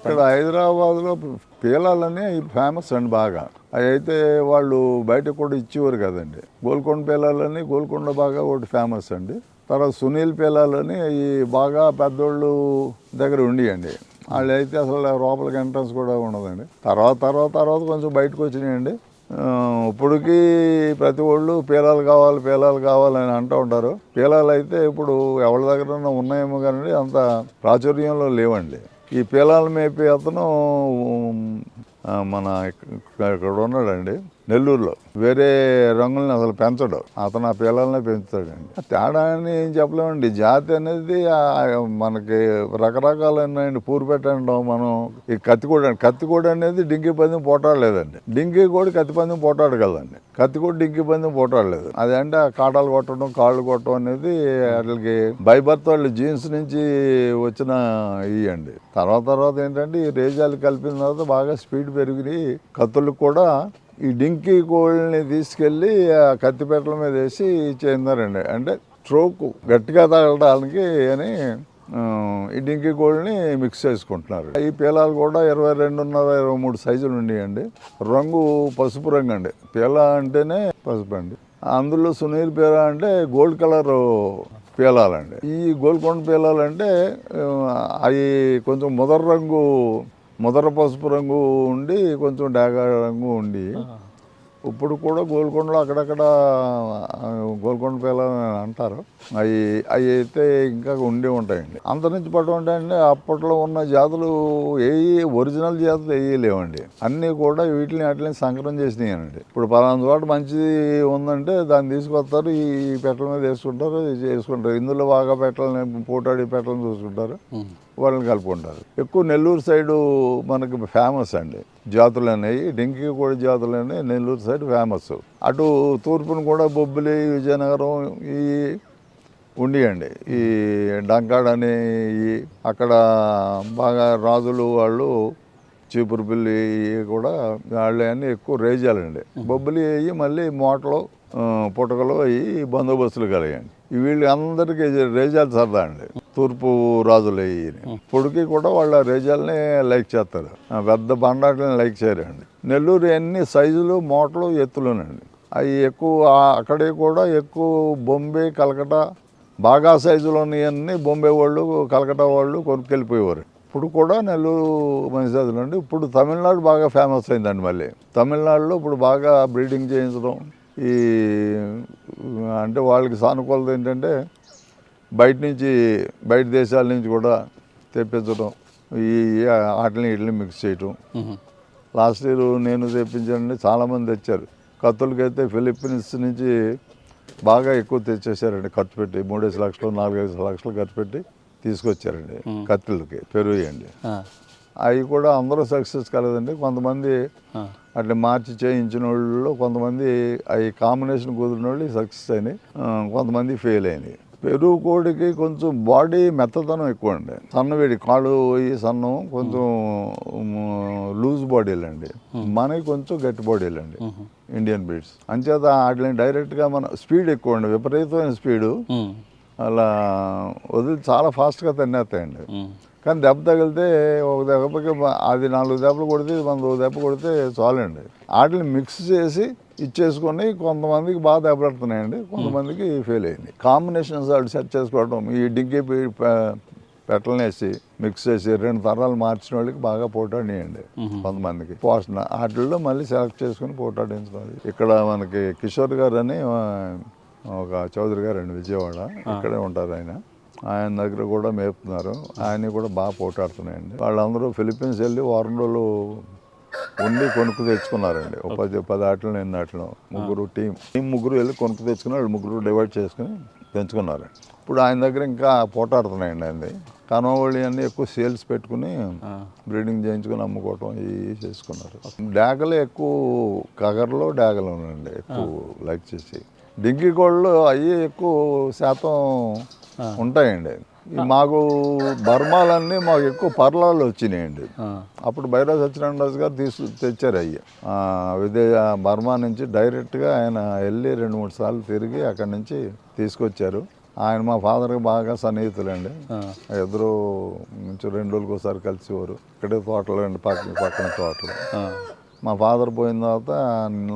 ఇక్కడ హైదరాబాద్లో పీలాలని ఫేమస్ అండి బాగా. అవి అయితే వాళ్ళు బయట కూడా ఇచ్చేవారు కదండి. గోల్కొండ పీలాలని గోల్కొండ బాగా ఒకటి ఫేమస్ అండి. తర్వాత సునీల్ పీలాలని ఈ బాగా పెద్దోళ్ళు దగ్గర ఉండియండి. వాళ్ళు అయితే అసలు లోపలికి ఎంట్రన్స్ కూడా ఉండదండి. తర్వాత తర్వాత తర్వాత కొంచెం బయటకు వచ్చినాయండి. ఇప్పటికి ప్రతి వాళ్ళు పీలాలు కావాలి పీలాలు కావాలని అంటూ ఉంటారు. పీలాలు అయితే ఇప్పుడు ఎవరి దగ్గర ఉన్నాయేమో కానీ అంత ప్రాచుర్యంలో లేవండి. ఈ పిల్లల మేపే అతను మన ఇక్కడ ఉన్నాడండి. నెల్లూరులో. వేరే రంగులను అసలు పెంచడు. అతను ఆ పిల్లల్ని పెంచుతాడండి తేడా అని ఏం చెప్పలేమండి. జాతి అనేది మనకి రకరకాలైన పూరు పెట్టండి మనం ఈ కత్తికోడి కత్తికోడి అనేది డింగి పందెం పోటాడలేదండి. డింగి కోడి కత్తి పందెం పోటాడు కదండి. కూడా డింగి పందెం పోటాడలేదు. అది అంటే ఆ కాటాలు కొట్టడం కాళ్ళు కొట్టడం అనేది వాటికి బైబర్త్ వాళ్ళు జీన్స్ నుంచి వచ్చిన ఇవి అండి. తర్వాత తర్వాత ఏంటంటే ఈ రేజాలు కలిపిన తర్వాత బాగా స్పీడ్ పెరిగి కత్తులకు కూడా ఈ డింకీ కోళ్ళని తీసుకెళ్ళి ఆ కత్తిపెట్టల మీద వేసి చెందారండి అంటే స్ట్రోక్ గట్టిగా తగలడానికి అని ఈ డింకీ కోళ్ళని మిక్స్ చేసుకుంటున్నారు. ఈ పీలాలు కూడా ఇరవై రెండున్నర ఇరవై మూడు సైజులు ఉన్నాయండి రంగు పసుపు రంగు అండి. పీల అంటేనే పసుపు అండి. అందులో సునీల్ పీల అంటే గోల్డ్ కలర్ పీలాలండి. ఈ గోల్కొండ పీలాలంటే అవి కొంచెం ముదర రంగు ముదర పసుపు రంగు ఉండి కొంచెం డాగా రంగు ఉండి ఇప్పుడు కూడా గోల్కొండలో అక్కడక్కడ గోల్కొండ పిల్లలు అని అంటారు. అవి అవి అయితే ఇంకా ఉండి ఉంటాయండి. అంతరించి అంటే అప్పట్లో ఉన్న జాతులు ఏ ఒరిజినల్ జాతులు ఏ లేవండి. అన్నీ కూడా వీటిని వాటిని సంకరం చేసినాయండి. ఇప్పుడు పలానా చోట మంచిది ఉందంటే దాన్ని తీసుకొస్తారు ఈ పెట్టల మీద వేసుకుంటారు చేసుకుంటారు. ఇందులో బాగా పెట్టలని పోటాడి పెట్టలను చూసుకుంటారు వాళ్ళని కలుపుకుంటారు. ఎక్కువ నెల్లూరు సైడు మనకి ఫేమస్ అండి. జాతులు అనేవి డింకి కూడా జాతులు అనేవి నెల్లూరు సైడ్ ఫేమస్ అటు తూర్పున కూడా బొబ్బిలి విజయనగరం ఈ ఉండియండి. ఈ డంకాడ్ అనే అక్కడ బాగా రాజులు వాళ్ళు చీపురుపల్లి ఇవి కూడా వాళ్ళు అన్నీ ఎక్కువ రేజాలండి బొబ్బిలి అయ్యి మళ్ళీ మోటలు పుటకలు అయ్యి బందోబస్తులు కలిగాయండి. ఈ వీళ్ళు అందరికీ రేజాలు సరదా అండి. తూర్పు రాజులు ఇప్పటికీ కూడా వాళ్ళ రేజాలని లైక్ చేస్తారు. ఆ, పెద్ద బండాట్లని లైక్ చేయరండి. నెల్లూరు అన్ని సైజులు మోటలు ఎత్తులునండి. అవి ఎక్కువ అక్కడే కూడా ఎక్కువ బొంబే కలకటా బాగా సైజులో ఉన్నాయన్నీ బొంబే వాళ్ళు కలకటా వాళ్ళు కొనుక్కెళ్ళిపోయేవారు. ఇప్పుడు కూడా నెల్లూరు మంచి జాతులు అండి ఇప్పుడు తమిళనాడు బాగా ఫేమస్ అయిందండి మళ్ళీ. తమిళనాడులో ఇప్పుడు బాగా బ్రీడింగ్ చేయించడం ఈ అంటే వాళ్ళకి సానుకూలత ఏంటంటే బయట నుంచి బయట దేశాల నుంచి కూడా తెప్పించడం ఈ వాటిని వీటిని మిక్స్ చేయటం. లాస్ట్ ఇయర్ నేను తెప్పించానండి చాలామంది తెచ్చారు. కత్తులకైతే ఫిలిప్పీన్స్ నుంచి బాగా ఎక్కువ తెచ్చేసారండి ఖర్చు పెట్టి. మూడేసి లక్షలు నాలుగైదు లక్షలు ఖర్చు పెట్టి తీసుకొచ్చారండి కత్తులకి పెరుగు అవి కూడా అందరూ సక్సెస్ కలదండి. కొంతమంది అట్లా మార్చి చేయించిన వాళ్ళు కొంతమంది అవి కాంబినేషన్ కుదిరిన వాళ్ళు సక్సెస్ అయినాయి కొంతమంది ఫెయిల్ అయినాయి. పెరుగు కోడికి కొంచెం బాడీ మెత్తదనం ఎక్కువ అండి సన్నవేడి కాళ్ళు పోయి సన్నం కొంచెం లూజ్ బాడీలు అండి మనకి కొంచెం గట్టి బాడీలు అండి ఇండియన్ బ్రీడ్స్. అంచేత వాటిని డైరెక్ట్గా మన స్పీడ్ ఎక్కువ అండి విపరీతమైన స్పీడు. అలా వదిలి చాలా ఫాస్ట్గా తినేస్తాయండి కానీ దెబ్బ తగిలితే ఒక దెబ్బకి అది నాలుగు దెబ్బలు కొడితే మన దెబ్బ కొడితే చాలండి. వాటిని మిక్స్ చేసి ఇచ్చేసుకొని కొంతమందికి బాగా దెబ్బలాడుతున్నాయండి కొంతమందికి ఫెయిల్ అయింది. కాంబినేషన్స్ అటు సెట్ చేసుకోవడం ఈ డిగ్గి పెట్టలనేసి మిక్స్ చేసి రెండు తరాలు మార్చిన వాళ్ళకి బాగా పోటాడియండి కొంతమందికి. పోషణ వాటిల్లో మళ్ళీ సెలెక్ట్ చేసుకుని పోటాడించుకోవాలి. ఇక్కడ మనకి కిషోర్ గారు అని ఒక చౌదరి గారు అండి విజయవాడ ఇక్కడే ఉంటారు ఆయన. ఆయన దగ్గర కూడా మేపుతున్నారు. ఆయన కూడా బాగా పోటాడుతున్నాయండి. వాళ్ళందరూ ఫిలిప్పీన్స్ వెళ్ళి వారం రోజులు ఉండి కొనుక్కు తెచ్చుకున్నారండి. ఒక పది పది ఆటలు ఎన్ని ఆటలు ముగ్గురు టీం. టీం ముగ్గురు వెళ్ళి కొనుక్కు తెచ్చుకుని వాళ్ళు ముగ్గురు డివైడ్ చేసుకుని పెంచుకున్నారు ఇప్పుడు ఆయన దగ్గర ఇంకా పోటాడుతున్నాయండి ఆయనది. కనవళ్ళు అన్నీ ఎక్కువ సేల్స్ పెట్టుకుని బ్రీడింగ్ చేయించుకుని అమ్ముకోవటం ఇవి చేసుకున్నారు డాగలు ఎక్కువ కగర్లో డాగలు ఉన్నాయండి ఎక్కువ లైక్ చేసి. డింగి కోళ్ళు అవి ఎక్కువ శాతం ఉంటాయండి. మాకు బర్మాలన్నీ మాకు ఎక్కువ పర్లాలు వచ్చినాయండి. అప్పుడు బైరా సత్యనారాయణ గారు తీసు తెచ్చారు అయ్యి. ఆ, విదేశ బర్మా నుంచి డైరెక్ట్గా ఆయన వెళ్ళి రెండు మూడు సార్లు తిరిగి అక్కడి నుంచి తీసుకొచ్చారు. ఆయన మా ఫాదర్కి బాగా సన్నిహితులండి. ఇద్దరు కొంచెం రెండు రోజులకు ఒకసారి కలిసేవారు. ఇక్కడే తోటలు అండి పక్కన పక్కన తోటలు. మా ఫాదర్ పోయిన తర్వాత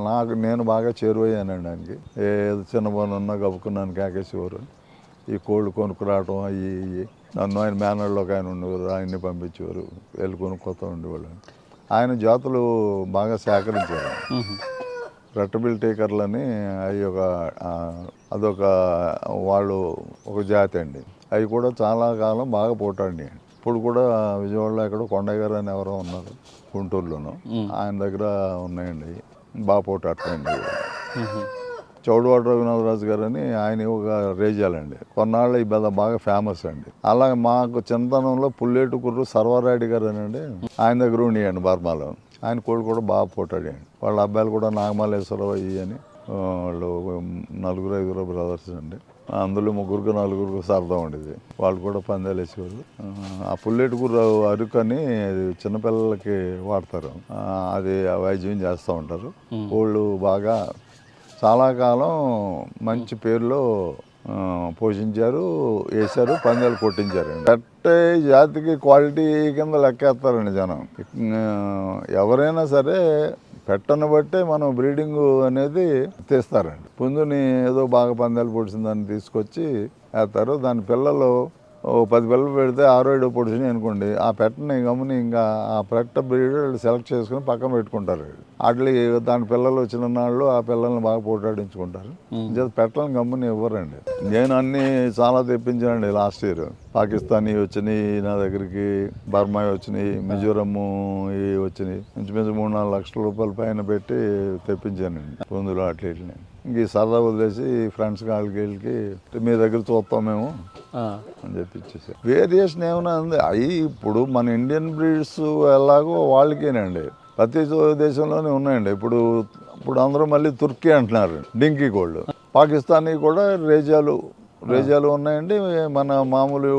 నాకు నేను బాగా చేరువయ్యానండి ఆయనకి. ఏది చిన్న పని ఉన్నా గబుకున్నాను కేకేసేవారు. ఈ కోళ్ళు కొనుక్కురావటం అవి ఇవి నన్ను ఆయన మేనర్లోకి ఆయన ఉండేవారు ఆయన్ని పంపించేవారు. వెళ్ళి కొనుక్కోతూ ఉండేవాళ్ళు. ఆయన జాతులు బాగా సేకరించారు. రెట్టబిల్ టేకర్లని అవి ఒక అదొక వాళ్ళు ఒక జాతి అండి. అవి కూడా చాలా కాలం బాగా పోటాడినాయి. ఇప్పుడు కూడా విజయవాడలో ఎక్కడ కొండయ్య గారు అని ఎవరో ఉన్నారు గుంటూరులోను. ఆయన దగ్గర ఉన్నాయండి. బాగా పోటాడుతాయండి. చౌడవాడ రఘునాథరాజు గారు అని ఆయన ఒక రేజాలండి కొన్నాళ్ళు ఈ పెద్ద బాగా ఫేమస్ అండి. అలాగే మాకు చిన్నతనంలో పుల్లేటు కుర్రు సర్వారాయుడు గారు అని అండి ఆయన దగ్గర ఉండేయండి బర్మాలో. ఆయన కోళ్ళు కూడా బాగా పోటాడండి వాళ్ళ అబ్బాయిలు కూడా నాగమాలేశ్వరరావు అయ్యి అని వాళ్ళు నలుగురు ఐదుగురు బ్రదర్స్ అండి. అందులో ముగ్గురికి నలుగురికి సరదా ఉండేది. వాళ్ళు కూడా పందాలు వేసేవాళ్ళు. ఆ, పుల్లేటు కుర్ర అరుకు అని అది చిన్నపిల్లలకి వాడతారు. అది వైద్యం చేస్తూ ఉంటారు. కోళ్ళు బాగా చాలా కాలం మంచి పేరులో పోషించారు వేశారు పందాలు కొట్టించారు పెట్టే జాతికి క్వాలిటీ కింద లెక్కేస్తారండి జనం. ఎవరైనా సరే పెట్టను బట్టే మనం బ్రీడింగ్ అనేది తీస్తారండి. పుంజుని ఏదో బాగా పందాలు పొడిచిందని తీసుకొచ్చి వేస్తారు. దాని పిల్లలు ఓ పది పిల్లలు పెడితే ఆరో ఏడో పొడిచినాయి అనుకోండి ఆ పెట్టని గమని ఇంకా ఆ పెట్ట బ్రీడ్ సెలెక్ట్ చేసుకుని పక్కన పెట్టుకుంటారు. వాటి దాని పిల్లలు వచ్చిన నాళ్ళు ఆ పిల్లల్ని బాగా పోటాడించుకుంటారు. పెట్టలను గమ్ముని ఇవ్వరండి. నేను అన్ని చాలా తెప్పించానండి లాస్ట్ ఇయర్. పాకిస్తానీ వచ్చినాయి నా దగ్గరికి బర్మాయి వచ్చినాయి మిజోరము ఇవి వచ్చినాయి. ఇంచుమించు మూడు నాలుగు లక్షల రూపాయల పైన పెట్టి తెప్పించానండి. పొందులు అట్లా ఇట్లని ఇంక ఈ సరదా వదిలేసి ఫ్రెండ్స్ వాళ్ళకి వీళ్ళకి మీ దగ్గర చూస్తాం మేము అని చెప్పి ఇచ్చేసారు వేరియేషన్ ఏమైనా ఉంది? అవి ఇప్పుడు మన ఇండియన్ బ్రీడ్స్ ఎలాగో వాళ్ళకేనండి. ప్రతి దేశంలోనే ఉన్నాయండి. ఇప్పుడు ఇప్పుడు అందరూ మళ్ళీ తుర్కీ అంటున్నారు డింకీ కోళ్ళు పాకిస్తానీ కూడా రేజాలు రేజాలు ఉన్నాయండి. మన మామూలు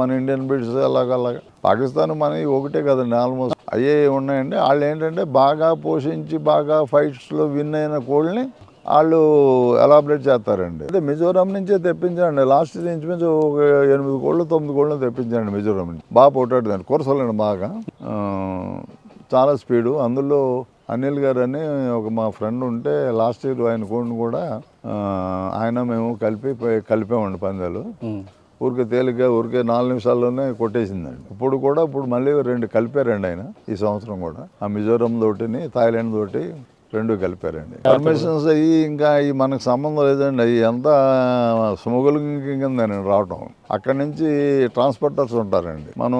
మన ఇండియన్ బ్రీడ్స్ అలాగ అలాగా. పాకిస్తాన్ మనవి ఒకటే కదండి ఆల్మోస్ట్. అయ్యే ఉన్నాయండి. వాళ్ళు ఏంటంటే బాగా పోషించి బాగా ఫైట్స్లో విన్ అయిన కోళ్ళని వాళ్ళు ఎలాబరేట్ చేస్తారండి. అదే మిజోరాం నుంచే తెప్పించండి లాస్ట్ ఇంచుమించు ఒక ఎనిమిది కోళ్ళు తొమ్మిది కోళ్ళు తెప్పించండి మిజోరాం నుంచి. బాగా పోటాడుదండి కూరసలండి బాగా. చాలా స్పీడు అందులో అనిల్ గారు అని ఒక మా ఫ్రెండ్ ఉంటే లాస్ట్ ఇయర్ ఆయన కోడిని కూడా ఆయన మేము కలిపి కలిపామండి పందాలు. ఊరికే తేలిగ్గా ఊరికే నాలుగు నిమిషాల్లోనే కొట్టేసిందండి. ఇప్పుడు కూడా ఇప్పుడు మళ్ళీ రెండు కలిపారండి ఆయన ఈ సంవత్సరం కూడా. ఆ మిజోరం తోటిని థాయిలాండ్ తోటి రెండు కలిపారండి. పర్మిషన్స్ అయ్యి ఇంకా ఈ మనకు సంబంధం లేదండి. అవి అంతా స్మగులింగ్ కింద రావటం. అక్కడి నుంచి ట్రాన్స్పోర్టర్స్ ఉంటారండి. మనం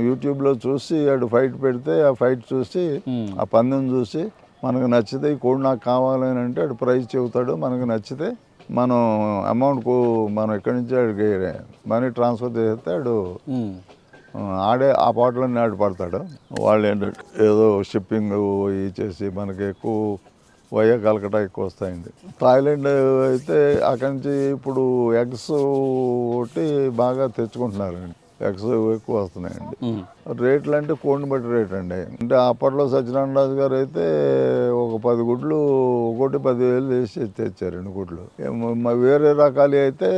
యూట్యూబ్లో చూసి అటు ఫైట్ పెడితే ఆ ఫైట్ చూసి. ఆ పందెం చూసి మనకు నచ్చితే ఈ కోడి నాకు కావాలని అంటే అటు ప్రైస్ చెబుతాడు. మనకు నచ్చితే మనం అమౌంట్కు మనం ఎక్కడి నుంచి మనీ ట్రాన్స్ఫర్ చేస్తే. ఆ, ఆడే ఆ పాటలన్నీ ఆడు పడతాడు. వాళ్ళు ఏంటంటే ఏదో షిప్పింగ్ ఇవి చేసి మనకి ఎక్కువ వయ్య కలకటా ఎక్కువ వస్తాయండి. థాయిలాండ్ అయితే అక్కడి నుంచి ఇప్పుడు ఎగ్స్ ఒకటి బాగా తెచ్చుకుంటున్నారండి. ఎగ్స్ ఎక్కువ వస్తున్నాయండి. రేట్లు అంటే కోడిని బట్టి రేట్ అండి. అంటే అప్పట్లో సత్యనారాయణ రాజు గారు అయితే ఒక పది గుడ్లు ఒకటి పదివేలు వేసి తెచ్చారండి గుడ్లు. వేరే రకాలు అయితే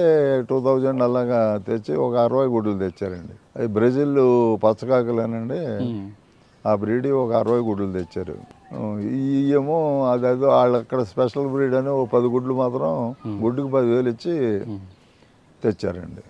టూ థౌజండ్ అలాగా తెచ్చి ఒక అరవై గుడ్లు తెచ్చారండి. అవి బ్రెజిల్ పచ్చకాకలేనండి. ఆ బ్రీడ్ ఒక అరవై గుడ్లు తెచ్చారు. ఏమో అదేదో వాళ్ళు అక్కడ స్పెషల్ బ్రీడ్ అని ఒక పది గుడ్లు మాత్రం గుడ్డుకు పదివేలు ఇచ్చి తెచ్చారండి.